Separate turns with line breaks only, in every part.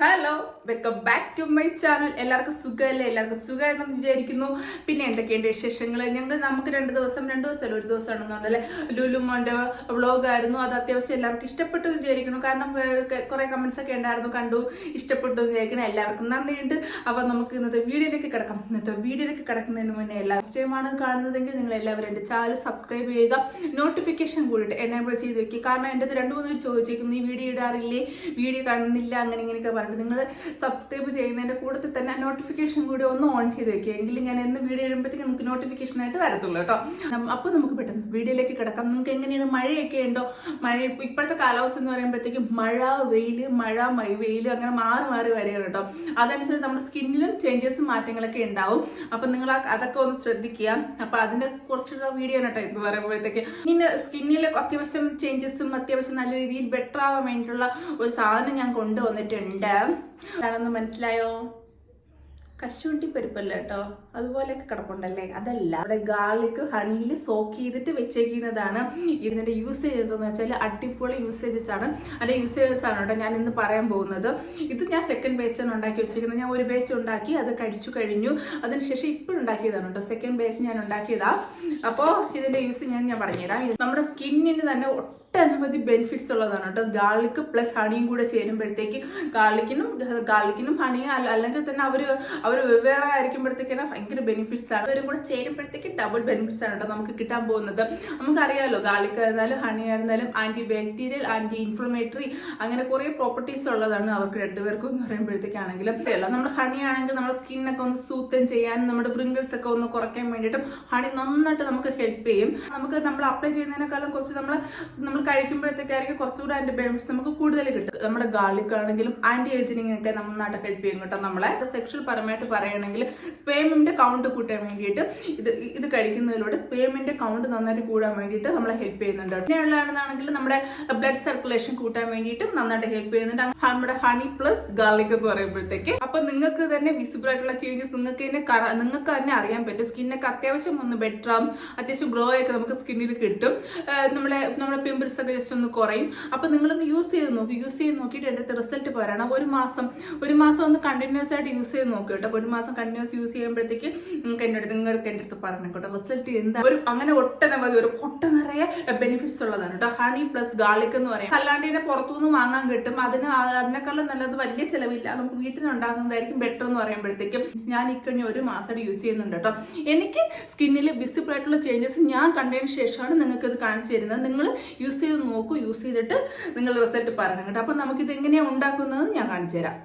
Hello welcome back to my channel എല്ലാവർക്കും സുഖമല്ലേ? എല്ലാവർക്കും സുഖമായിട്ടെന്ന് വിചാരിക്കുന്നു. പിന്നെ എന്തൊക്കെയുണ്ട് വിശേഷങ്ങൾ ഞങ്ങൾ നമുക്ക് രണ്ട് ദിവസം രണ്ട് ദിവസമല്ല ഒരു ദിവസം ദിവസമാണെന്നുണ്ടല്ലേ ലുലുമോന്റെ വ്ളോഗായിരുന്നു അത് അത്യാവശ്യം എല്ലാവർക്കും ഇഷ്ടപ്പെട്ടു വിചാരിക്കുന്നു. കാരണം കുറേ കമൻസ് ഒക്കെ ഉണ്ടായിരുന്നു. കണ്ടു ഇഷ്ടപ്പെട്ടു വിചാരിക്കണം എല്ലാവർക്കും നന്ദിയുണ്ട്. അപ്പോൾ നമുക്ക് ഇന്നത്തെ വീഡിയോയിലേക്ക് കിടക്കാം. ഇന്നത്തെ വീഡിയോയിലേക്ക് കിടക്കുന്നതിന് മുന്നേ എല്ലാ ടൈമാണ് കാണുന്നതെങ്കിൽ നിങ്ങൾ എല്ലാവരും എന്റെ ചാനൽ സബ്സ്ക്രൈബ് ചെയ്യുക. നോട്ടിഫിക്കേഷൻ കൂടിയിട്ട് എനേബിൾ ചെയ്ത് വെക്കുക. കാരണം എന്റെ രണ്ട് മൂന്ന് പേര് ചോദിച്ചേക്കുന്നു ഈ വീഡിയോ ഇടാറില്ലേ? വീഡിയോ കാണുന്നില്ല അങ്ങനെ ഇങ്ങനെയൊക്കെ പറഞ്ഞിട്ട് നിങ്ങൾ സബ്സ്ക്രൈബ് ചെയ്യുന്നതിന്റെ കൂട്ടത്തിൽ തന്നെ നോട്ടിഫിക്കേഷൻ കൂടി ഒന്ന് ഓൺ ചെയ്ത് വെക്കുക എങ്കിലും ഞാൻ എന്ന് വീഡിയോ ഇടുമ്പോഴത്തേക്ക് നമുക്ക് നോട്ടിഫിക്കേഷൻ ആയിട്ട് വരത്തുള്ളൂ കേട്ടോ. അപ്പോൾ നമുക്ക് പെട്ടെന്ന് വീഡിയോയിലേക്ക് കിടക്കാം. നിങ്ങൾക്ക് എങ്ങനെയാണ് മഴയൊക്കെ ഉണ്ടോ? മഴ ഇപ്പൊ ഇപ്പോഴത്തെ കാലാവസ്ഥ എന്ന് പറയുമ്പോഴത്തേക്കും മഴ വെയിൽ മഴ വെയിൽ അങ്ങനെ മാറി മാറി വരികയാണ് കേട്ടോ. അതനുസരിച്ച് നമ്മുടെ സ്കിന്നിലും ചേഞ്ചസും മാറ്റങ്ങളൊക്കെ ഉണ്ടാവും. അപ്പം നിങ്ങൾ അതൊക്കെ ഒന്ന് ശ്രദ്ധിക്കുക. അപ്പം അതിന്റെ കുറച്ചുള്ള വീഡിയോ കേട്ടോ ഇത് പറയുമ്പോഴത്തേക്ക്. നിന്റെ സ്കിന്നിൽ അത്യാവശ്യം ചേഞ്ചസും അത്യാവശ്യം നല്ല രീതിയിൽ ബെറ്റർ ആവാൻ വേണ്ടിയിട്ടുള്ള ഒരു സാധനം ഞാൻ കൊണ്ടുവന്നിട്ടുണ്ട്. മനസ്സിലായോ? കശുവണ്ടി പരിപ്പല്ല കേട്ടോ. അതുപോലെയൊക്കെ കിടപ്പുണ്ടല്ലേ? അതല്ല. അവിടെ ഗാർലിക് ഹണിയിൽ സോക്ക് ചെയ്തിട്ട് വെച്ചേക്കുന്നതാണ്. ഇതിന്റെ യൂസേജ് എന്താണെന്ന് വെച്ചാൽ അടിപൊളി യൂസേജസ് ആണ്. അല്ലെ യൂസേജസ് ആണ് കേട്ടോ ഞാൻ ഇന്ന് പറയാൻ പോകുന്നത്. ഇത് ഞാൻ സെക്കൻഡ് ബാച്ചാണ് ഉണ്ടാക്കി വെച്ചിരിക്കുന്നത്. ഞാൻ ഒരു ബേച്ച് ഉണ്ടാക്കി അത് കഴിച്ചു കഴിഞ്ഞു. അതിനുശേഷം ഇപ്പോഴും ഉണ്ടാക്കിയതാണ് കേട്ടോ. സെക്കൻഡ് ബേച്ച് ഞാൻ ഉണ്ടാക്കിയതാ. അപ്പോൾ ഇതിന്റെ യൂസ് ഞാൻ ഞാൻ പറഞ്ഞുതരാം. നമ്മുടെ സ്കിന്നിന് തന്നെ ഒട്ടനവധി ബെനിഫിറ്റ്സ് ഉള്ളതാണ് കേട്ടോ. ഗാർലിക് പ്ലസ് ഹണിയും കൂടെ ചേരുമ്പോഴത്തേക്ക് ഗാർലിക്കിനും ഗാർലിക്കിനും ഹണിയും അല്ലെങ്കിൽ തന്നെ അവർ അവർ വെവ്വേറെ ആയിരിക്കുമ്പോഴത്തേക്കാണ് ഭയങ്കര ബെനിഫിറ്റ്സ് ആണ്. അവരും കൂടെ ചേരുമ്പോഴത്തേക്ക് ഡബിൾ ബെനിഫിറ്റ്സ് ആണ് കേട്ടോ നമുക്ക് കിട്ടാൻ പോകുന്നത്. നമുക്കറിയാമല്ലോ ഗാർലിക് ആയിരുന്നാലും ഹണി ആയിരുന്നാലും ആന്റി ബാക്ടീരിയൽ ആന്റി ഇൻഫ്ലമേറ്ററി അങ്ങനെ കുറേ പ്രോപ്പർട്ടീസ് ഉള്ളതാണ് അവർക്ക് രണ്ടുപേർക്കും എന്ന് പറയുമ്പോഴത്തേക്കാണെങ്കിലും. നമ്മുടെ ഹണി ആണെങ്കിൽ നമ്മുടെ സ്കിന്നൊക്കെ ഒന്ന് സൂത്തൻ ചെയ്യാനും നമ്മുടെ പ്രിങ്കിൾസ് ഒക്കെ ഒന്ന് കുറയ്ക്കാൻ വേണ്ടിയിട്ടും ഹണി നന്നായിട്ട് നമുക്ക് ഹെൽപ്പ് ചെയ്യും. നമുക്ക് നമ്മൾ അപ്ലൈ ചെയ്യുന്നതിനേക്കാളും കുറച്ച് നമ്മൾ നമ്മൾ കഴിക്കുമ്പോഴത്തേക്കായിരിക്കും കുറച്ചുകൂടെ അതിന്റെ ബെനിഫിറ്റ്സ് നമുക്ക് കൂടുതൽ കിട്ടും. നമ്മുടെ ഗാർലിക് ആണെങ്കിലും ആന്റി ഏജിനിങ് ഒക്കെ നന്നായിട്ട് ഹെൽപ്പ് ചെയ്യും കേട്ടോ നമ്മളെ. സെക്ഷൽ പരമായിട്ട് പറയുകയാണെങ്കിൽ സ്പേമിന്റെ കൗണ്ട് കൂട്ടാൻ വേണ്ടിയിട്ട് ഇത് ഇത് കഴിക്കുന്നതിലൂടെ സ്പേമിന്റെ കൗണ്ട് നന്നായിട്ട് കൂടാൻ വേണ്ടിയിട്ട് നമ്മളെ ഹെൽപ്പ് ചെയ്യുന്നുണ്ട് പിന്നെയുള്ളതാണെന്നാണെങ്കിൽ നമ്മുടെ ബ്ലഡ് സർക്കുലേഷൻ കൂട്ടാൻ വേണ്ടിയിട്ടും നന്നായിട്ട് ഹെൽപ്പ് ചെയ്യുന്നുണ്ട്. നമ്മുടെ ഹണി പ്ലസ് ഗാർലിക് എന്ന് പറയുമ്പോഴത്തേക്ക്. അപ്പൊ നിങ്ങൾക്ക് തന്നെ വിസിബിൾ ആയിട്ടുള്ള ചേഞ്ചസ് നിങ്ങൾക്ക് തന്നെ നിങ്ങൾക്ക് തന്നെ അറിയാൻ പറ്റും. സ്കിന്നൊക്കെ അത്യാവശ്യം ഒന്ന് ബെറ്റർ ആവും. അത്യാവശ്യം ഗ്ലോ ഒക്കെ നമുക്ക് സ്കിന്നിൽ കിട്ടും. നമ്മളെ നമ്മുടെ പിമ്പിൾസ് ഒക്കെ ജസ്റ്റ് ഒന്ന് കുറയും. അപ്പൊ നിങ്ങളൊന്ന് യൂസ് ചെയ്ത് നോക്കി. യൂസ് ചെയ്ത് നോക്കിയിട്ട് എന്റെ റിസൾട്ട് പറയണം. ഒരു മാസം ഒരു മാസം ഒന്ന് കണ്ടിന്യൂസ് ആയിട്ട് യൂസ് ചെയ്ത് നോക്കി കേട്ടോ. ഒരു മാസം കണ്ടിന്യൂസ് യൂസ് ചെയ്യുമ്പോഴത്തേക്ക് നിങ്ങൾക്ക് എന്റെ അടുത്ത് നിങ്ങൾക്ക് എന്റെ അടുത്ത് പറഞ്ഞു കേട്ടോ. റിസൾട്ട് എന്താ? ഒരു അങ്ങനെ ഒട്ടനവധി ഒരു കൊട്ട നിറയെ ബെനിഫിറ്റ്സ് ഉള്ളതാണ് കേട്ടോ. ഹണി പ്ലസ് ഗാർലിക് എന്ന് പറയാം. അല്ലാണ്ട് ഇതിനെ പുറത്തുനിന്ന് വാങ്ങാൻ കിട്ടും. അതിന് അതിനേക്കാളും നല്ലത് വലിയ ചിലവില്ല. നമുക്ക് വീട്ടിലുണ്ടാകുന്നതായിരിക്കും ബെറ്റർ എന്ന് പറയുമ്പോഴത്തേക്കും ഞാൻ ഇക്കഴിഞ്ഞ ഒരു മാസമായിട്ട് യൂസ് ചെയ്യുന്നുണ്ട് കേട്ടോ. എനിക്ക് സ്കിന്നിൽ വിസിബിൾ ആയിട്ടുള്ള ചേഞ്ചസ് ഞാൻ കണ്ടതിന് ശേഷമാണ് നിങ്ങൾക്ക് ഇത് കാണിച്ചു തരുന്നത്. നിങ്ങൾ യൂസ് ചെയ്ത് നോക്കൂ യൂസ് ചെയ്തിട്ട് നിങ്ങൾ റിസൾട്ട് പറയണം കേട്ടോ. അപ്പം നമുക്കിത് എങ്ങനെയാണ് ഉണ്ടാക്കുന്നത് ഞാൻ കാണിച്ചു തരാം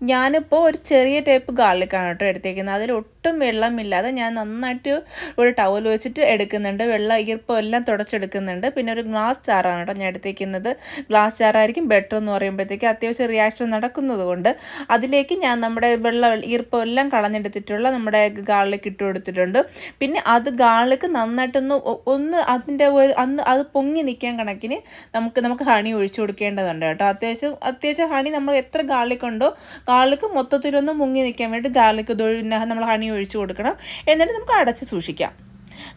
ഞാനിപ്പോൾ ഒരു ചെറിയ ടൈപ്പ് ഗാർലിക്കാണ് കേട്ടോ എടുത്തേക്കുന്നത്. അതിൽ ഒട്ടും വെള്ളമില്ലാതെ ഞാൻ നന്നായിട്ട് ഒരു ടവൽ വെച്ചിട്ട് എടുക്കുന്നുണ്ട്. വെള്ളം ഈർപ്പം എല്ലാം തുടച്ചെടുക്കുന്നുണ്ട്. പിന്നെ ഒരു ഗ്ലാസ് ചാറാണ് കേട്ടോ ഞാൻ എടുത്തേക്കുന്നത്. ഗ്ലാസ് ചാറായിരിക്കും ബെറ്റർ എന്ന് പറയുമ്പോഴത്തേക്ക് അത്യാവശ്യം റിയാക്ഷൻ നടക്കുന്നത് കൊണ്ട് അതിലേക്ക് ഞാൻ നമ്മുടെ വെള്ളം ഈർപ്പം എല്ലാം കളഞ്ഞെടുത്തിട്ടുള്ള നമ്മുടെ ഗാളിലേക്ക് ഇട്ട് കൊടുത്തിട്ടുണ്ട്. പിന്നെ അത് ഗാളിലേക്ക് നന്നായിട്ടൊന്ന് ഒന്ന് അതിന്റെ ഒരു അന്ന് അത് പൊങ്ങി നിൽക്കാൻ കണക്കിന് നമുക്ക് നമുക്ക് ഹണി ഒഴിച്ചു കൊടുക്കേണ്ടതുണ്ട് കേട്ടോ. അത്യാവശ്യം അത്യാവശ്യം ഹണി നമ്മൾ എത്ര ഗാളിലേക്കുണ്ടോ ഗാളിലേക്ക് മൊത്തത്തിലൊന്ന് മുങ്ങി നിൽക്കാൻ വേണ്ടി ഗാളിലേക്ക് നമ്മൾ ഹണി ഒഴിച്ചു കൊടുക്കണം. എന്നിട്ട് നമുക്ക് അടച്ച് സൂക്ഷിക്കാം.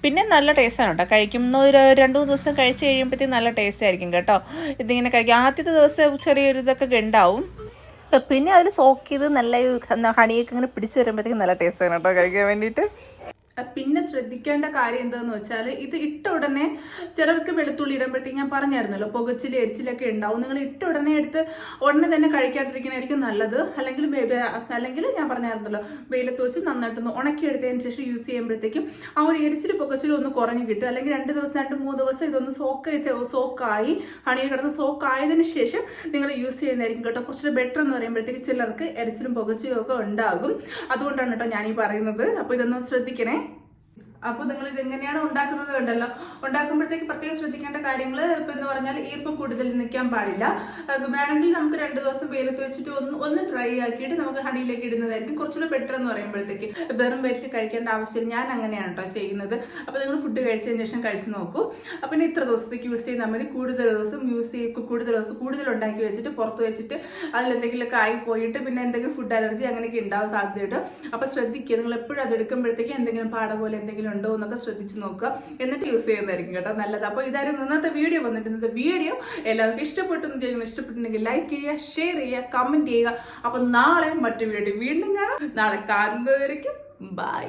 പിന്നെ നല്ല ടേസ്റ്റാണ് കേട്ടോ. കഴിക്കുന്ന ഒരു രണ്ട് മൂന്ന് ദിവസം കഴിച്ച് കഴിയുമ്പോഴത്തേക്കും നല്ല ടേസ്റ്റ് ആയിരിക്കും കേട്ടോ. ഇതിങ്ങനെ കഴിക്കും. ആദ്യത്തെ ദിവസം ചെറിയൊരു ഇതൊക്കെ ഉണ്ടാവും പിന്നെ അതിൽ സോക്ക് ചെയ്ത് നല്ല ഹണിയൊക്കെ ഇങ്ങനെ പിടിച്ച് വരുമ്പോഴത്തേക്കും നല്ല ടേസ്റ്റാണ് കേട്ടോ. കഴിക്കാൻ വേണ്ടിയിട്ട്.
പിന്നെ ശ്രദ്ധിക്കേണ്ട കാര്യം എന്താണെന്ന് വെച്ചാൽ ഇത് ഇട്ട ഉടനെ ചിലർക്ക് വെളുത്തുള്ളി ഇടുമ്പോഴത്തേക്ക് ഞാൻ പറഞ്ഞായിരുന്നല്ലോ പുകച്ചിൽ എരിച്ചിലൊക്കെ ഉണ്ടാവും. നിങ്ങൾ ഇട്ട ഉടനെ എടുത്ത് ഉടനെ തന്നെ കഴിക്കാണ്ടിരിക്കുന്നതായിരിക്കും നല്ലത്. അല്ലെങ്കിൽ അല്ലെങ്കിൽ ഞാൻ പറഞ്ഞായിരുന്നല്ലോ വെയിലത്ത് വെച്ച് നന്നായിട്ടൊന്ന് ഉണക്കിയെടുത്തതിന് ശേഷം യൂസ് ചെയ്യുമ്പോഴത്തേക്കും ആ ഒരു എരിച്ചിൽ പുകച്ചിലും ഒന്ന് കുറഞ്ഞു കിട്ടും. അല്ലെങ്കിൽ രണ്ട് ദിവസം രണ്ട് മൂന്ന് ദിവസം ഇതൊന്ന് സോക്ക് സോക്കായി ഹണിയിൽ കിടന്ന് സോക്ക് ആയതിനു ശേഷം നിങ്ങൾ യൂസ് ചെയ്യുന്നതായിരിക്കും കേട്ടോ. കുറച്ചുകൂടെ ബെറ്റർ എന്ന് പറയുമ്പോഴത്തേക്ക് ചിലർക്ക് എരിച്ചിലും പുകച്ചിലും ഒക്കെ ഉണ്ടാകും. അതുകൊണ്ടാണ് കേട്ടോ ഞാനീ പറയുന്നത്. അപ്പോൾ ഇതൊന്ന് ശ്രദ്ധിക്കണേ. അപ്പോൾ നിങ്ങൾ ഇത് എങ്ങനെയാണ് ഉണ്ടാക്കുന്നത് കണ്ടല്ലോ? ഉണ്ടാക്കുമ്പോഴത്തേക്ക് പ്രത്യേകം ശ്രദ്ധിക്കേണ്ട കാര്യങ്ങൾ ഇപ്പം എന്ന് പറഞ്ഞാൽ ഈർപ്പം കൂടുതൽ നിൽക്കാൻ പാടില്ല. വേണമെങ്കിൽ നമുക്ക് രണ്ട് ദിവസം വെയിലത്ത് വെച്ചിട്ട് ഒന്ന് ഒന്ന് ഡ്രൈ ആക്കിയിട്ട് നമുക്ക് ഹണിയിലേക്ക് ഇടുന്നതായിരിക്കും. കുറച്ചുകൂടെ ബെറ്റർ എന്ന് പറയുമ്പോഴത്തേക്ക് വെറും വയറ്റിൽ കഴിക്കേണ്ട ആവശ്യം ഞാൻ അങ്ങനെയാണ് കേട്ടോ ചെയ്യുന്നത്. അപ്പോൾ നിങ്ങൾ ഫുഡ് കഴിച്ചതിന് ശേഷം കഴിച്ച് നോക്കൂ. അപ്പോൾ ഇനി ഇത്ര ദിവസത്തേക്ക് യൂസ് ചെയ്താൽ മതി. കൂടുതൽ ദിവസം യൂസ് ചെയ്ത് കൂടുതൽ ദിവസം കൂടുതൽ ഉണ്ടാക്കി വെച്ചിട്ട് പുറത്ത് വെച്ചിട്ട് അതിലെന്തെങ്കിലുമൊക്കെ ആയി പോയിട്ട് പിന്നെ എന്തെങ്കിലും ഫുഡ് അലർജി അങ്ങനെയൊക്കെ ഉണ്ടാവാൻ സാധ്യതയുണ്ട്. അപ്പോൾ ശ്രദ്ധിക്കുക. നിങ്ങൾ എപ്പോഴും അത് എടുക്കുമ്പോഴത്തേക്ക് എന്തെങ്കിലും പാട പോലെ എന്തെങ്കിലും ഉണ്ടോ എന്നൊക്കെ ശ്രദ്ധിച്ച് നോക്കുക. എന്നിട്ട് യൂസ് ചെയ്യുന്നതായിരിക്കും കേട്ടോ നല്ലത്. അപ്പോൾ ഇതായിരുന്നു ഇന്നത്തെ വീഡിയോ വന്നിട്ട് വീഡിയോ എല്ലാവർക്കും ഇഷ്ടപ്പെട്ടു എന്ന് ഇഷ്ടപ്പെട്ടിട്ടുണ്ടെങ്കിൽ ലൈക്ക് ചെയ്യുക ഷെയർ ചെയ്യുക കമന്റ് ചെയ്യുക. അപ്പോൾ നാളെ മറ്റു വീഡിയോ വീണ്ടും കാണാം. നാളെ കാണുന്നതായിരിക്കും ബൈ